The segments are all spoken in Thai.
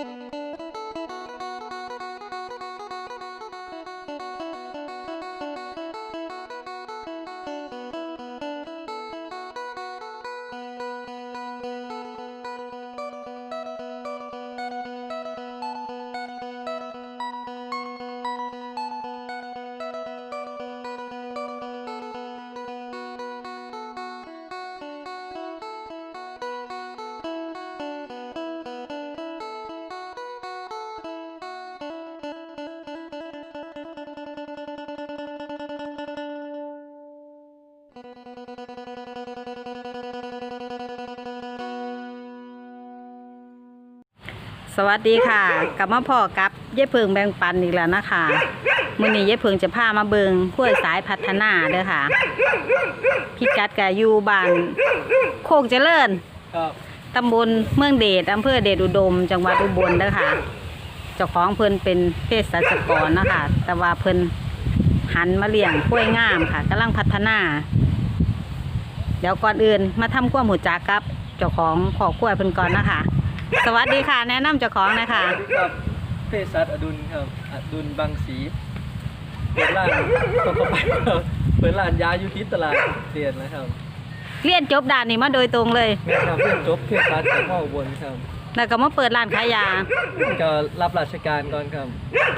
ส วัสดีค่ะกลับมาพ่อกับเย้เพิงแบ่งปันอีกแล้วนะคะมื้อนี้เย้เพิงจะพามาเบิงขั้วยสายพัฒนาเด้อค่ะพิกัดกะอยู่บ้านโคกเจริญครับตำบลเมืองเดชอำเภอเดชอุดม จังหวัดอุบลเด้อค่ะเจ้าของเพิ่นเป็นเภสัชกรนะคะ แต่ว่าเพิ่นหันมาเลี้ยงกล้วยงามค่ะกำลังพัฒนา เดี๋ยวก่อนอื่นมาทำความหูจักกับ เจ้าของขอกล้วยเพิ่นก่อนนะคะ สวัสดีค่ะ แนะนำเจ้าของหนะคะ สวัสดีครับเภสัชอดุลครับ อดุลบางสีเปิดร้านต้องเข้าไปครับเปิดร้านยาอยู่ที่ตลาดเตียนนะครับเรียนจบด้านนี้มาโดยตรงเลย แม่ครับเพิ่งจบเภสัชจากมอุบลครับแล้วก็มาเปิดร้านขายยา ก็รับราชการก่อนครับ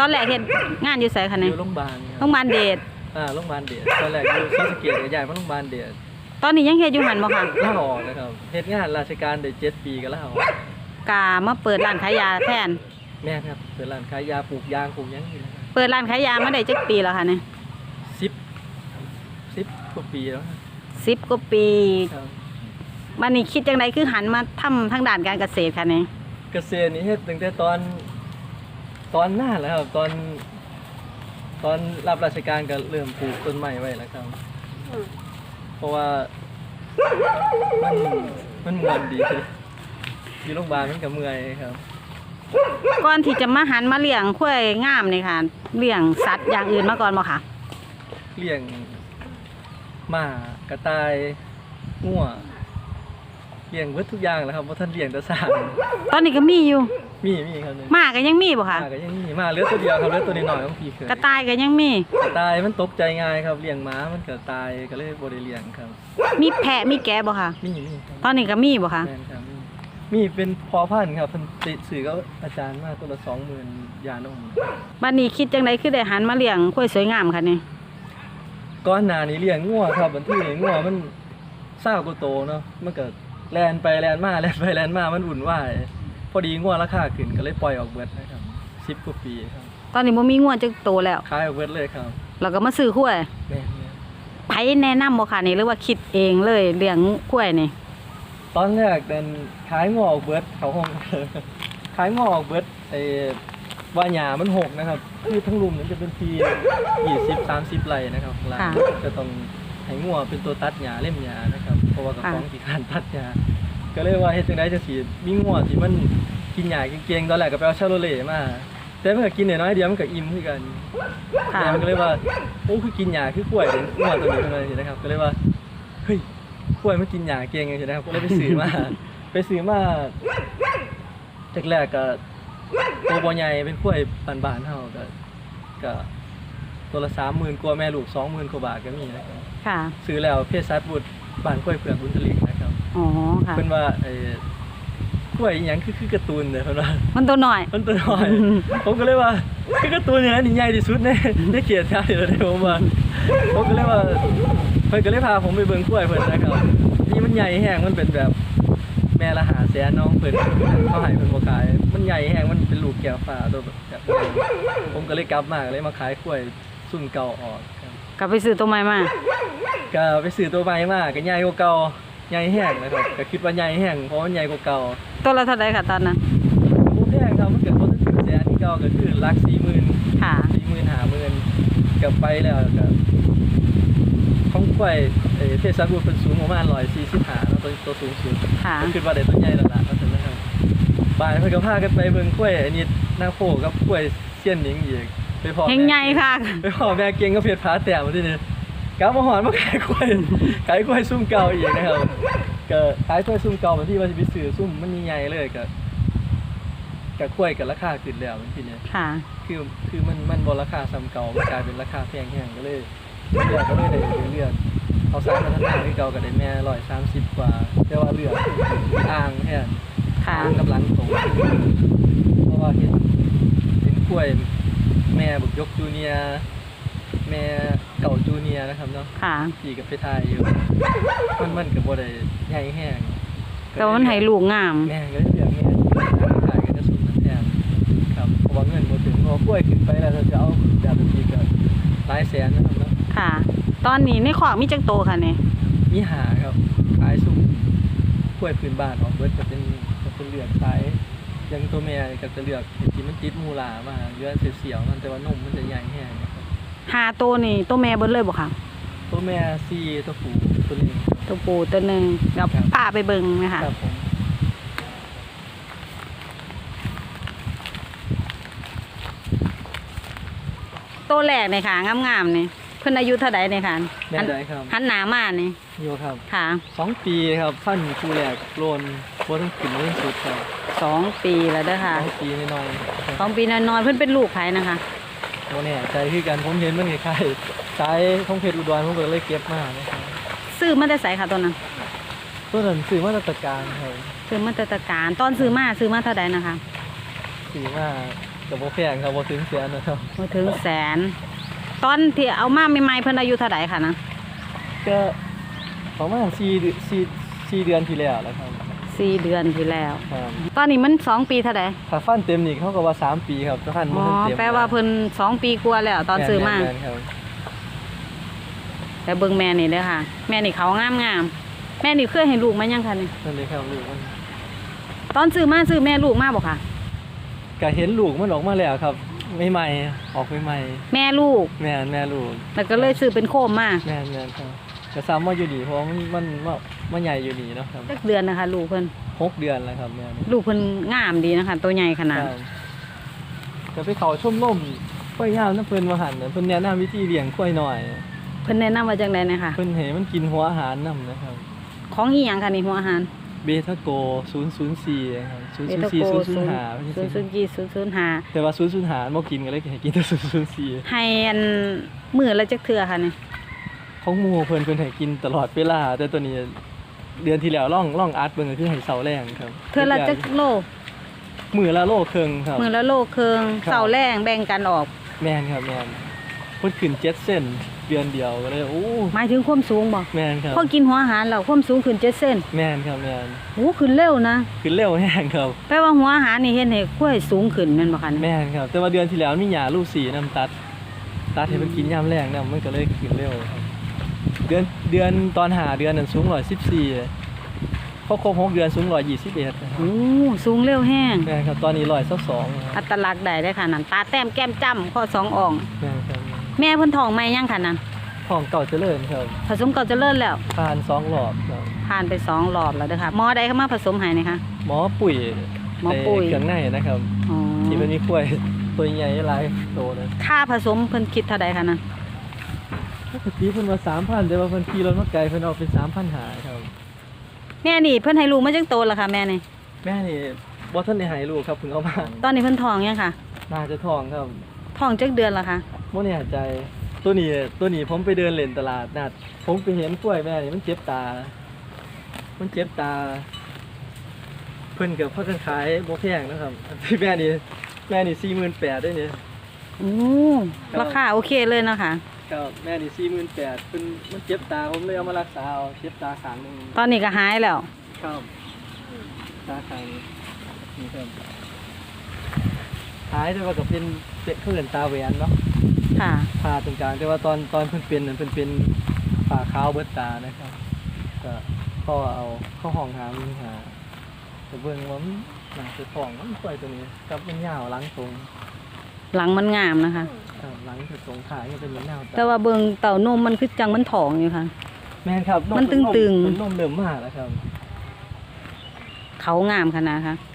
ตอนแรกเห็นงานอยู่ไสคะอเนี่ยยู่โรงพยาบาลคโรรับงพยาบาลเดชอ่าโรงพยาบาลเดียดตอนแรกอยู่ศรีสะเกษก็ย้ายมาโรงพยาบาลเดียดตอนนี้ยังเฮ็ดอยู่หันบ่ค่ะลาออกนะครับเฮ็ดงานราชการได้เจ็ดปีก็ลาออก กามาเปิดร้านขายยาแทน แม่ครับเปิดร้านขายยาปลูกยางปลูกหยังอยู่นะครับเปิดร้านขายยามาได้จักปีแล้วค่ะเนี่ยสิบสิบกว่าปีแล้วครับสิบกว่าปีครับวันนี้คิดจังไดคือหันมาทำทางด้านการเกษตรค่ะเนี่ยเกษตรนี่เฮ็ดตั้งแต่ตอนตอนหน้าแล้วครับตอน ตอนรับราชการก็เริ่มปลูกต้นไม้ไว้แล้วครับ เพราะว่ามันมันม่วนดี อยู่โรงพยาบาลมันก็เมื่อยครับก่อนที่จะมาหันมาเลี้ยงกล้วยงามนี่ค่ะเลี้ยงสัตว์อย่างอื่นมาก่อนบ่ค่ะเลี้ยงหมากระต่ายงัวเลี้ยงเบิดทุกอย่างแหล้วครับเพราะท่านเลี้ยงแต่สร้างตอนนี้ก็มีอยู่มีมีครับเนี่ยหมาก็ยังมีบ่หค่ะ มาก็ยังมีหมาเหลือตัวเดียวครับเหลือตัวน้อยๆของพี่เคยกระต่ายก็ยังมี กระต่ายมันตกใจง่ายครับเลี้ยงหม้ามันก็ตายก็เลยบ่ได้เลี้ยงครับมีแพะมีแกะบ่ค่ะ มีมีครับตอนนี้ก็มีบ่ค่ะ แม่นครับ มีมีเป็นพอพันธุ์ครับเพิ่นติดสื่อก็อาจารย์มาตัวละ20,000ยานมวันนี้คิดจังไดคือได้หันมาเลี้ยงกล้วยสวยงามค่ะเนี่ยก่อนหน้านี้เลี้ยงงัวครับบันที่งัวมันเศร้ากว่าโตเนาะมันก็แล่นไปแล่นมาแล่นไปแล่นมามันวุ่นวายพอดีงัวราคาขึ้นก็เลยปล่อยออกเบิดนะครับ10กว่าปีครับตอนนี้บ่มีงวดจักโตแล้วขายออกเบิดเลยครับแล้วก็มาซื้อกล้วยแม่นไผแนะนำบ่ค่ะนี่หรือว่าคิดเองเลยเลี้ยงกล้วยนี่ ตอนแรกเดินขายงัวออกเบิดเขาห้องขายงัวออกเบิดไอ้ว่าหญ้ามันหกนะครับคือทั้งรุมนั้นจะเป็นที20 30ไร่นะครับไร่ค่ะจะต้องให้งัวเป็นตัวตัดหญ้าเล่มหญ้านะครับ เพราะว่ากับค่ะของที่การตัดหญ้าก็เลยว่าเฮ็ดจังได๋จะสิมีงัวที่มันกินหญ้าเก่งๆตอนแรกก็ไปเอาชาโลเล่มาแต่มันก็กินน้อยๆเดียวมันก็อิ่มคือกันค่ะแต่มันก็เลยว่าโอ้คือกินหญ้าคือกล้วยเด้งัวตัวนี้เท่านั้นสินะครับ ก็เลยว่าเฮ้ย กล้วยมันกินหญ้าเก่งจังซี่นะครับก็เลยไปซื้อมา ไปซื้อมาแรกๆก็ตัวบ่ใหญ่เป็นกล้วยบานๆเฮาก็ก็ตัวละ30,000กว่าแม่ลูก20,000กว่าบาทก็มีนะครับค่ะ ซื้อแล้วเพศสัตว์บุตรบ้านกล้วยเผือกบุญทลิกนะครับอ๋อค่ะเพิ่นว่าไอ้กล้วยอิหยังคือคือการ์ตูนเนี่ยเพิ่นว่ามันตัวน้อย มันตัวน้อย ผมก็เลยว่าคือการ์ตูนอย่างนั้นนี่ใหญ่ที่สุดในในเขตชาติเลยผมว่าผมก็เลยว่าเพิ่นก็เลยพาผมไปเบิ่งกล้วยเพิ่นนะครับนี่มันใหญ่แห้งมันเป็นแบบแม่ละหาแสนน้องเพิ่นเขาให้เพิ่นบ่ขาย มันใหญ่แห้งมันเป็นลูกแก้วฟ้าตัวแบบแบบนี้ผมก็เลยกลับมาก็เลยมาขายกล้วยสุ่นเก่าออกครับกลับไปซื้อตัวใหม่มาก็ไปซื้อตัวใหม่มาก็ใหญ่กว่าเก่าใหญ่แห้งนะครับก็คิดว่าใหญ่แห้งเพราะมันใหญ่กว่าเก่าตัวละเท่าไหร่ค่ะตอนนั้นบ่แพงครับมันเกิดบ่ถึงแสนที่เก่าก็คือหลัก40,000ค่ะ40,000 50,000ก็ไปแล้วก็ของ กล้วยเอ่อเทศบุตรเป็นสูงประมาณ145เนาะตัวตัวสูงสุดค่ะ ก็คิดว่าได้ตัวใหญ่แล้วล่ะว่าซั่นนะครับบ่ายเพิ่นก็พากันไปเบิ่งกล้วยอันนี้หน้าโพกับกล้วยเสี้ยนหนิงอีกไปพอเฮงใหญ่ค่ะ ไปพ่อแม่เก่งก็เพชรพาแต้มมาที่นี่กลับมาหอนมาขายกล้วย ขายกล้วยซุ่มเก่าอีกนะครับก็ขายกล้วยซุ่มเก่ามาที่ว่าสิไปซื้อซุ่มมันใหญ่ๆเลยก็กับกล้วยกับราคาขึ้นแล้วมันทีเนี้ยค่ะ คือคือมันมันบราคาซ้ำเก่ามันกลายเป็นราคาแพงแห้งก็เลย เลือกก็เลยได้เลือกเอาสายพัฒนาที่เก่ากับได้แม่ร้อยสามสิบกว่า แต่ว่าเลือกอ่างแทนค่ะอ่างกำลังตรงเพราะว่าเห็นเห็นกล้วย แม่บุกยกจูเนียร์แม่เก่าจูเนียร์นะครับเนาะค่ะ ขี่กับไปทายอยู่มันมันกับบ่ได้ใหญ่แห้งแต่ว่ามันให้ลูกงาม แม่ก็เลยเลือกแม่ขายกันจะสุดแทนครับเพราะว่าเงินบ่ถึงเพราะกล้วยขึ้นไปแล้วเราจะเอาแบบนี้ก็หลายแสนนะครับเนาะ ค่ะ ตอนนี้ในขอกมีจักโตค่ะเนี่ยมีหาครับขายสุ่มกล้วยพื้นบ้านออกเบิดก็เป็นก็เป็นเลือกขายอยังตัวแม่ก็จะเลือกเห็นที่มันติดมูลามาเลือดเสียวๆมันแต่ว่านมมันจะใหญ่แห้งนะครับหาโตนี่โตแม่เบิดเลยบ่ค่ะ ตัวแม่ซีตัวผู้ตัวนี้ตัวปูตัวหนึ่งเดี๋ยวครับป้าไปเบิ่งนะคะครับผมตัวแรกเนี่ยค่ะงามๆนี่ เพิ่นอายุเท่าใดเนี่ยค่ะแม่หันได้ครับหันหนามานี่อยู่ครับค่ะสองปีครับฟันคู่แรกโลนโคต้องขึ้นเรื่องสุดครับสองปีแล้วเด้อสค่ะองปีน้อยๆครับสองปีน้อยๆเพิ่นเป็นลูกไผนะคะโมแน่ใจคือกันผมเห็นมันคล้ายๆสายท่องเพชรอุดรผมก็เลยเก็บมานะครับซื้อมาแต่ไสค่ะตัวนั้นตัวนั้นซื้อมาตรการครับซื้อมาแต่ตะการตอนซื้อมาซื้อมาเท่าใดนะคะซื้อมากับโบแพงครับโบถึงแสนนะครับบ่ถึงแสน ตอนที่เอามาใหม่ๆเพิ่นอายุเท่าใดค่ะนะก็ประมาณสี่เดือนสี่สี่เดือนที่แล้วแล้วครับสี่เดือนที่แล้ว ครับตอนนี้มันสองปีเท่าใดถ้าฟันเต็มนี่เขาก็ว่าสามปีครับถ้าฟันอ๋บ่อทันเต็มแปลว่าเพิ่นสองปีกว่าแล้วตอนซื้อมา แนๆครับแต่เบิ่งแม่นี่เด้อค่ะ แม่นี่เขางามงามๆแม่นี่เคยให้ลูกมายังคะนี่นั่นเลยครับลูกมันตอนซื้อมาซื้อแม่ลูกมาบ่ค่ะก็เห็นลูกมันออกมาแล้วครับ ใหม่ๆออกใหม่แม่ลูกๆแม่นแม่ลูกแล้วก็เลยซื้อเป็นโคมมาแม่นแม่นครับก็ซ้ำว่าอยู่ดีเพราะว่ามันมันมันมันใหญ่อยู่ดีเนาะครับสักเดือนนะคะ ลูกเพิ่นหกเดือนแล้วครับแม่นลูกเพิ่นงามดีนะคะ ตัวใหญ่ขนาดครับก็ไปเขาชมรมกล้วยงามน้ำเพิ่นมาหันน่ะเพิ่นแนะนำวิธีเลี้ยงกล้วยหน่อย เพิ่นแนะนำว่าจังไดนะคะเพิ่นให้มันกินหัวอาหารนํนะครับ ของอีหยังคะนี่หัวอาหาร เบทาโก004ครับเบตาโก004ศูนย์005 ศูนย์ศูนย์ยี่ศูนย์ศูนย์ห้าแต่ว่า005บ่กินก็เลยให้กินแต่004ให้อันมือละจักเทื่อค่ะนี่ของหมู่เพิ่นเพิ่นให้กินตลอดเวลา แต่ตัวนี้เดือนที่แล้วล่องล่องอัดเบิ่งก็คือให้เสาแรงครับเทื่อละจักโลมือละโลครึ่งครับ มือละโลครึ่งครับ เสาแรงแบ่งกันออก แม่นครับแม่นเพิ่นขึ้น7เส้นเดือนเดียวก็เลยโอ้หมายถึงความสูงบ่แม่นครับพอกินหัวอาหารแล้วความสูงขึ้น7เซนแม่นครับแม่นโอ้ขึ้นเร็วนะขึ้นเร็วแห้งครับแปลว่าหัวอาหารนี่เฮ็ดให้กล้วยสูงขึ้นแม่นบ่คะนี่แม่นครับ แต่ว่าเดือนที่แล้วมีหยาลูกสีน้ำตัดตัดให้มันกินยามแรงนะมันก็เลยขึ้นเร็วครับเดือนเดือนตอนหาเดือนนั้นสูง114พอครบหกเดือนสูง121นะครับโอ้สูงเร็วแห้งแม่นครับตอนนี้122ครับอัตลักษณ์ได้ได้ค่ะนั่นตาแต้มแก้มจ้ำข้อสองอ่องแม่นครับ แม่เพิ่นท้องไหมยังค่ะนั่นของเก่าเจริญครับผสมเก่าเจริญแล้วผ่านสองรอบครับผ่านไปสองรอบแล้วเด้อค่ะหมอใดเข้ามาผสมให้นี่คะ หมอปุ๋ยหมอปุ๋ย ในเครื่องในนะครับ อ๋อที่มันมีกล้วยตัวใหญ่หลายโตนะค่าผสมเพิ่นคิดเท่าใดคะนั่นปกติเพิ่นว่า3,000แต่ว่าเพิ่นขี่รถมาไกลเพิ่นเอาเป็น3,000หาครับ แม่นี่เพิ่นให้ลูกมาจักโตแล้วค่ะแม่นี่ แม่นี่บ่ทันได้ให้ลูกครับเพิ่งเอามาตอนนี้เพิ่นท้องยังค่ะน่าจะท้องครับท้องจักเดือนแล้วค่ะ บ่แน่ใจ ตัวนี้ตัวนี้ผมไปเดินเล่นตลาดนัดผมไปเห็นกล้วยแม่นี่มันเจ็บตา มันเจ็บตา เพิ่นก็พากันขายบ่แพงนะครับที่แม่นี่แม่นี่48,000ด้วยนี่โอ้ราคาโอเคเลยเนาะค่ะก็แม่นี่48,000เพิ่นมันเจ็บตาผมเลยเอามารักษาเอาเจ็บตาข้างหนึงตอนนี้ก็หายแล้ว ครับตาข้างนี้นี่ครับหายแต่ว่าก็เป็นเป็นเขาเรียนตาแหวนเนาะ ค่ะผ่าตรงกลางแต่ว่าตอนตอนเพิ่นเป็นนั้นเพิ่นเป็นผ่าขาวเบิดตานะครับก็พ่อเอาเข้าห้องหามีหาแต่เบิ่งว่ามันหนังจะท้องมันสวยตัวนี้กับมันยาวหลังตรงหลังมันงามนะคะ ครับหลังจะตรงขายังเป็นเหมือนยาวแต่ว่าเบิ่งเต่านมมันคือจังมันท้องอยู่ค่ะ แม่นครับมันตึงๆมันนมเริ่มมากแล้วครับ เขางามขนาดค่ะใช่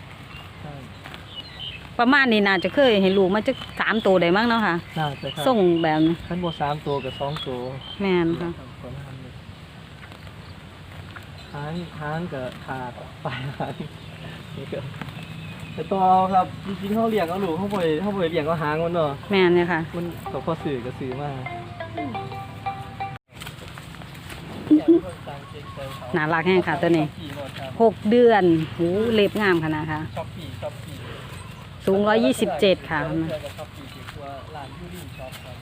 ประมาณนี้น่าจะเคยเห็นลูกมาจักสามตัวได้มั้งเนาะค่ะ น่าจะครับส่งแบบนี้ขั้นบ่สามตัวกับสองตัวแม่นค่ะรับประมาณนี้หางหางกับขาดปลายหางนี่ก็แต่ต่อครับจริงๆเขาเลี้ยงเอาลูกเขาบ่ไปเขาบ่ไปเลี้ยงเอาหางมันเนาะแม่นเนี่ยค่ะ มันก็พอสื่อก็สื่อมาน่ารักแห้งค่ะตัวนี้หกเดือนหูเล็บงามขนาดค่ะช็อปปี้ช็อปปี้ สูงร้อยยี่สิบเจ็ดค่ะช็อปปี้ที่ตัวร้านยูริช็อปครับ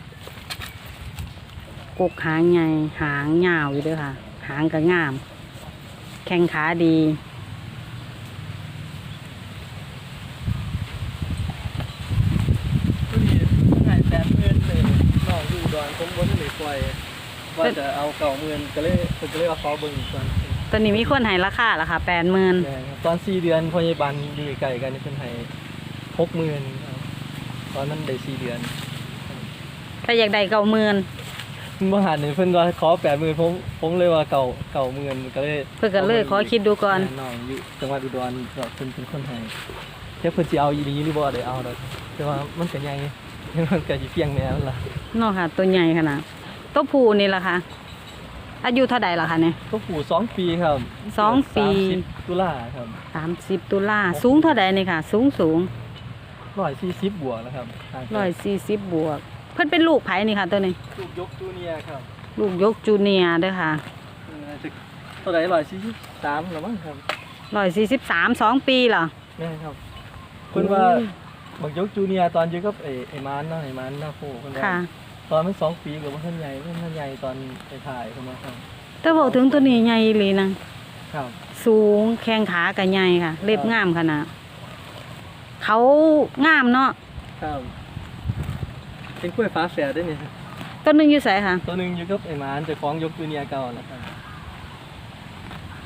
กกหางใหญ่หางยาวอยู่เด้วยค่ะ หางก็งาม แข้งขาดีก็ดีหายแสนเงินเลยน้องอยู่ดอนผมบ่ทันได้ปล่อยว่าจะเอาเก่าเงินก็เลยเพิ่นก็เลยว่าขอเบิ่งอีกก่อนตัวนี้มีคนให้ราคาแล้วค่ะแปดหมื่นใช่ครับตอน4เดือนพยาบาลอยู่ใกล้กันนี่เพิ่นให้ 60,000ครับตอนนั้นได้4เดือนถ้าอยากได้เก้าหมื่นบ่หันนี่เพิ่นว่าขอ80,000ผมผมเลยว่าเก่าเก่าหมื่นก็เลยเพื่อก็เลยขอคิดดูก่อนน้องอยู่จังหวัดอุดรเราเพิ่นเป็นคนไทยแค่เพิ่นสิเอาอีหลีหรือบ่ได้เอาดอกแต่ว่ามันก็ใหญ่มันก็สิเพียงแนวนั่นล่ะเนาะค่ะตัวใหญ่ขนาดตัวผู้นี่ล่ะค่ะอายุเท่าใดล่ะคะเนี่ยก็ปู่สองปีครับสองปีสามสิบตุลาครับสามสิบตุลาสูงเท่าใดนี่ค่ะ สูงสูง 140บวกแล้วครับห่างกันร้อยสี่สิบบวก เพิ่นเป็นลูกไผนี่ค่ะตัวนี้ ลูกยกจูเนียร์ครับลูกยกจูเนียร์เด้อค่ะเออจะเท่าไหร่143แล้วมั้งครับร้อยสี่สิบสามสองปีเหรอ แม่ครับเพิ่นว่าบักยกจูเนียร์ตอนอยู่กับไอ้ไอ้มานเนาะไอ้มานหน้าโคเพิ่นว่าค่ะ ตอนมันสองปีก็บ่ทันใหญ่บ่ทันใหญ่ตอนไปถ่ายเพิ่นว่าครับแต่บอกถึงตัวนี้ใหญ่เลยนะครับ สูงแข้งขาก็ใหญ่ค่ะ เล็บงามขนาด เขางามเนาะครับเป็นกล้วยฟ้าแฝดได้เนี่ยต้นหนึงอยู่ไสค่ะตัวหนึ่งอยู่กับไอ้หมานเจะคล้าของยกจูเนียร์เก่านะครับ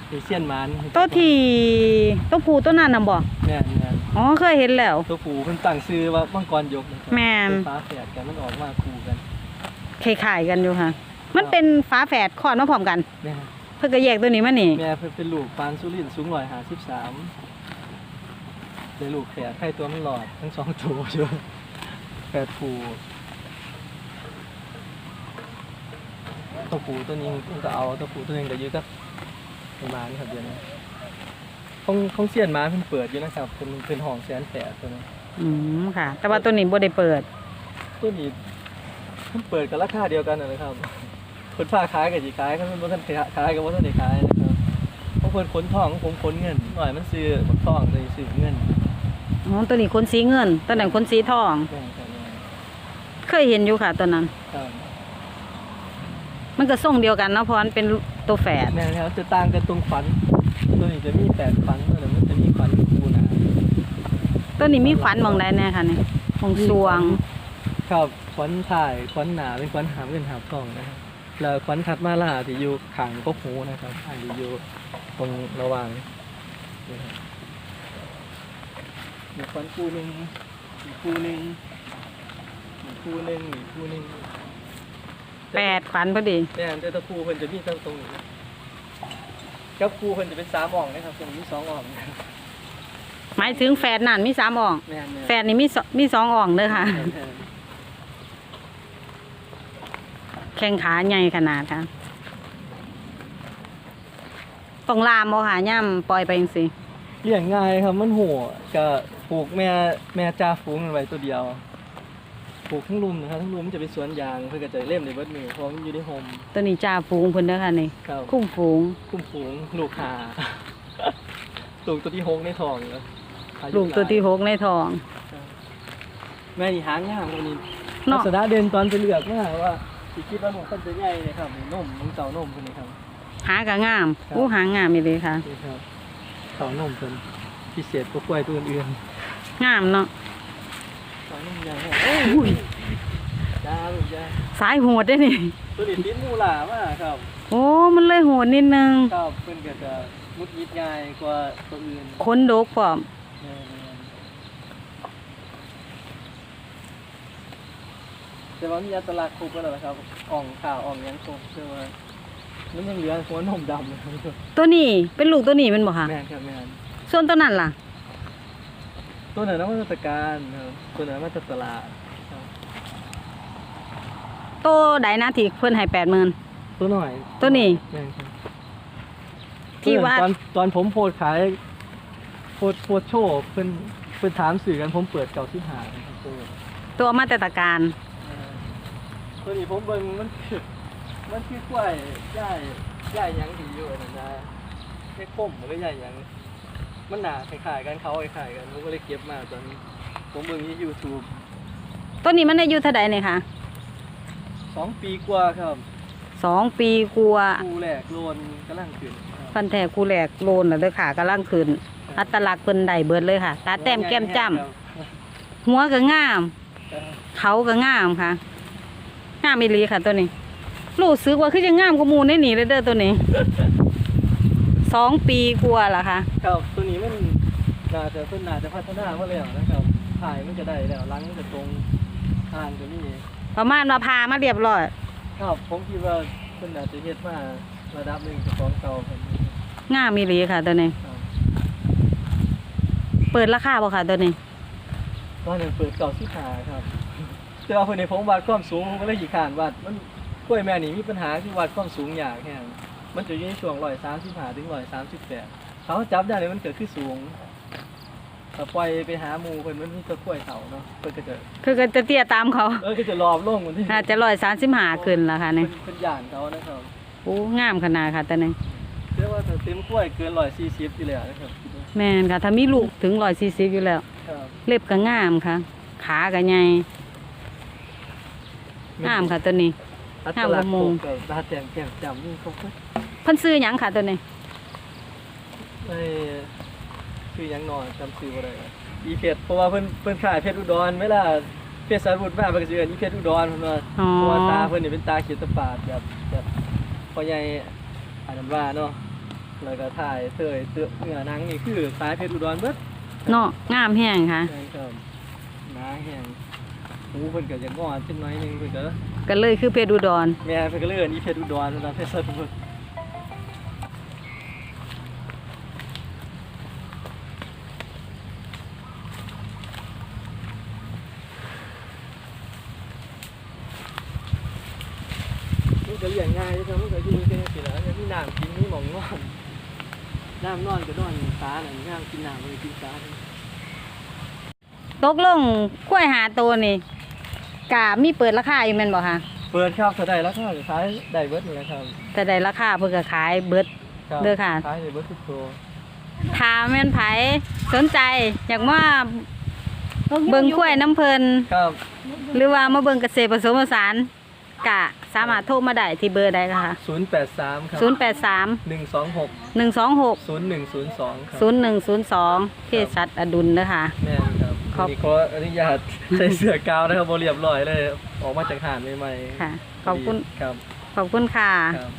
เอเชียนหมานตัวที่ตัวผู้ตัวนั้นน่ะบ่แม่นแม่นอ๋อเคยเห็นแล้ว ตัวผูมันตั้งซื้อว่ามังกรยกนะครับแม่น เป็นฟ้าแฝดกันมันออกมาคู่กันคล้ายๆกันอยู่ค่ะ มันเป็นฝาแฝดคลอดมาพร้อมกัน แม่เพิ่นก็แยกตัวนี้มานี่ แม่เพิ่นเป็นลูกปานสุรินทร์สูงร้อยห้าสิบสาม เลยลูกแฝดไข่ตัวมันหลอด ทั้งสองตัวอยู่แฝดผูตัวผูตัวนี้มันก็เอาตัวผูตัวหนึงก็อยืดกับไอ้หมานครับเดี๋ยวนี้ของของเสียนหมาเพิ่นเปิดอยู่นะครับเป็นเป็นห้องแสนแฝดตัวนี้อืมค่ะ แต่ว่าตัวนี้บ่ได้เปิด ตัวนี้มันเปิดกันราคาเดียวกันนะนะครับคนฟ้าขายกับจีขายครับมันบ่ทันขายกับบ่ทันได้ขายนะครับเพราะเพิ่นขนทองผมขนเงินหน่อยมันซื้อบักทองเลยซื้อเงิน อ๋อตัวนี้คนสีเงินตัวนั้นคนสีทอง แม่นครับแม่นเคยเห็นอยู่ค่ะตัวนั้น ครับมันก็ส่งเดียวกันเนาะเพราะมันเป็นตัวแฝดแม่นครับจะต่างกันตรงฟัน ตัวนี้จะมีแปดฟันตัวนั้นมันจะมีฟันคูหนาตัวนี้มีขวัญหมองใดแน่ค่ะเนี่ยมองสวง ครับฟันถ่ายฟันหนาเป็นฟันหามเงินหามทองนะครับแล้วฟันถัดมาล่าที่อยู่ข้างกกหูนะครับอันที่อยู่ตรงระหว่างนี่ครับ มีฟันคู่หนึ่งอีกคู่หนึ่งอีกคู่หนึ่งอีกคู่หนึ่งแปดขวัญพอดีแม่นแต่ตะคู่เพิ่นจะมีตั้งตรงนี้กับคู่เพิ่นจะเป็นสามอ่องนะครับตรงนี้สองอ่องนะครับหมายถึงแฝดนั่นมีสามอ่องแม่นแม่น แฝดนี่มีสมีสองอ่องเด้อค่ะแม่นแม่นแข้งขาใหญ่ขนาดค่ะต้องลามบ่ค่ะย่ำปล่อยไปจังซี่เลี้ยงง่ายครับมันหัวก็ ปลูกแม่แม่จ่าฝูงมันไว้ตัวเดียวปลูกทั้งลุมนะครับทั้งลุมมันจะเป็นสวนยางเพื่อก็จะเล่มในเบิดมือเพราะมันอยู่ในโฮมตัวนี้จ่าฝูงเพิ่นเด้อค่ะนี่ครับคุ้มฝูงคุ้มฝูงลูกหาลูกตัวที่หกในท้องเนอะอายุลูกตัวที่หกในท้อง แม่นี่หางยางตัวนี้เนาะลักษณะเด่นตอนไปเลือกมาว่าสิคิดว่าหนูคนจะใหญ่เลยครับนี่นมน้องเจ้านมคนนี้ครับหากะงามครับอู้หางามอีเลยค่ะนี่ครับเขานมเป็นพิเศษกว่ากล้วยตัวอื่น งามเนาะๆเขานมใหญ่ครับเอ้ยอุ้ยจ้าลูกจ้าสายโหดได้อนี่ตัวนี้ลิ้นมูหลามากครับ โอ้มันเลยโหดนิดนึงครับเพิ่นก็จะมุดยิดง่ายกว่าตัวอื่นค้นโดกพร้อมแม่นๆแต่ว่ามีอัตลักษณ์ครบแล้วนะครับอ่องขาวอ่องหยังครบแต่ว่ามันยังเหลือหัวนมดำนะครับตัวนี้เป็นลูกตัวนี้แมันบ่ค่ะแม่นครับแม่นส่วนตัวนั้นล่ะ ตัวไหนนมาตรการครับตัวไหนมาตรตลาดครับตัวใดนะที่เพิ่นให้แปดหมื่น ตัวหน่อยตัวนี้ แม่นครับที่ว่าตอนตอนผมโพสต์ขายโพสต์โพสต์โชว์เพิ่นเพิ่นถามสื่อกันผมเปิดเก่าที่หานะครับตัวตัวมาแต่ตรการเอ่อตัวนี้ผมเบิ่งมันคือมันคือกล้วยย่ายย่ายหยังดีอยู่นั่นนะแค่คมหรือย่ายหยัง มันหนาคล้ายๆกันเขาคล้ายๆกันผมก็เลยเก็บมาตอนนี้ผมเบิ่งที่ YouTube ต้นนี้มันอายุเท่าใดเนี่ยค่ะสองปีกว่าครับสองปีกลัวาคูแรกโลนกำลังขึ้นครับฟันแท้คูแหลกโลนแล้วเด้อค่ะกำลังขึ้นอัตลักษณ์เพิ่นได้เบิดเลยค่ะ ตาแต้มแก้มจ้ำหัวก็งาม ครับเขาก็งามค่ะ งามอีหลีค่ะตัวนี้ รู้สึกว่าคือจะงามกว่าหมูในนี่เลยเด้อตัวนี้ สองปีกลัวาล่ะค่ะ ครับตัว น่าจะเพิ่นน่าจะพัฒนามาแล้วนะครับถ่ายมันจะได้แล้วหลังมันจะตรงทานตัวนี้ประมาณว่าพามาเรียบร้อยครับผมคิดว่าเพิ่นน่าจะเฮ็ดมาระดับหนึ่งจากของเก่าครับงามอีหลีค่ะตัวนี้ ครับเปิดราคาบ่ค่ะตัวนี้ ตอนนั้นเปิดเก่าที่ขาครับ แต่ว่าเพิ่นให้ผมวัดความสูงผมก็เลยขี้ขานวัดมันกล้วยแม่นี่มีปัญหาคือวัดความสูงยากแฮงมันจะอยู่ในช่วง135ถึง138เขาจับได้เลยมันเกิดขึ้นสูง ถ้าปล่อยไปหาหมู่เพิ่นมันมีแตะกล้วยเฒ่าเนาะเพิ่นก็จะคือก็จะเตี้ยตามเขาเออก็จะรอบลงมันที่น่าจะร้อยสามสิบห้าขึ้นละค่ะนี่เป็นย่านเขานะครับโอ้งามขนาดค่ะตัวนี้เรียกว่าถ้าเต็มกล้วยเกินร้อยสี่สิบอยู่แล้วนะครับแม่นค่ะ ถ้ามีลูกถึงร้อยสี่สิบอยู่แล้ว ครับเล็บก็งามค่ะ ขาก็ใหญ่งามค่ะตัวนี้ อัตงามกลัว่ากษณ์หมู่ผมกับตาแจ่มแจ่มจำนี่เขาก็เพิ่นซื้อหยังค่ะตัวนี้ไม่ คือหยังนอนจำชื่อบ่ได้ครับอีเพชรเพราะว่าเพิ่นเพิ่นขายเพชรอุดรเวลาเพชรสารบุตรมาเพิ่นก็สิเอิ้นอีเพชรอุดรเพิ่นว่าอ๋อเพราะว่าตาเพิ่นนี่เป็นตาเขียดตะปาดแบบแบบพ่อใหญ่อันนั้นว่าเนาะแล้วก็ถ่ายเตยเตื้อเนื้อหนังนี่คือสายเพชรอุดรเบิด เนาะงามแห้งค่ะใช่ครับหนาแห้งหูเพิ่นก็จะงอนเป็นน้อยหนึงเพิ่นก็ก็เลยคือเพชรอุดรแม่เพิ่นก็เลยเอิ้นอีเพชรอุดรนะเพชรสารบุตรมันก็เลี้ยงง่ายครับมันก็อยู่แค่นี้สิล่ะแล้วมีน้ำกินมีหม่องนอน น้ำนอนก็ นอนตาน่ะน้ำกินน้ำมันก็กินตาตกลงกล้วยหาตัวนี่กามีเปิดราคาอยู่แม่นบ่คะเปิดครับถ้าได้แล้วก็ขายได้เบิดนี่แหละครับแต่ได้ราคาเพิ่นก็ขายเบิดรับเด้อค่ะขายได้เบิดทุกตัวถ้าแม่นไผสนใจอยากมาเบิ่งกล้วยน้ำเพิ่นครับหรือว่ามาเบิ่งเกษตรผสมผสานกะ สามารถโทรมาได้ที่เบอร์ใดคะ083ครับ083 126 126 0102ครับ0102เทศัตอดุลเด้อค่ะแม่นครับครับวันนี้ขออนุญาตใส่เสื้อกาวนะครับบ่เรียบร้อยเลย ออกมาจากหานใหม่ๆค่ะขอบคุณ ครับขอบคุณค่ะ ครับ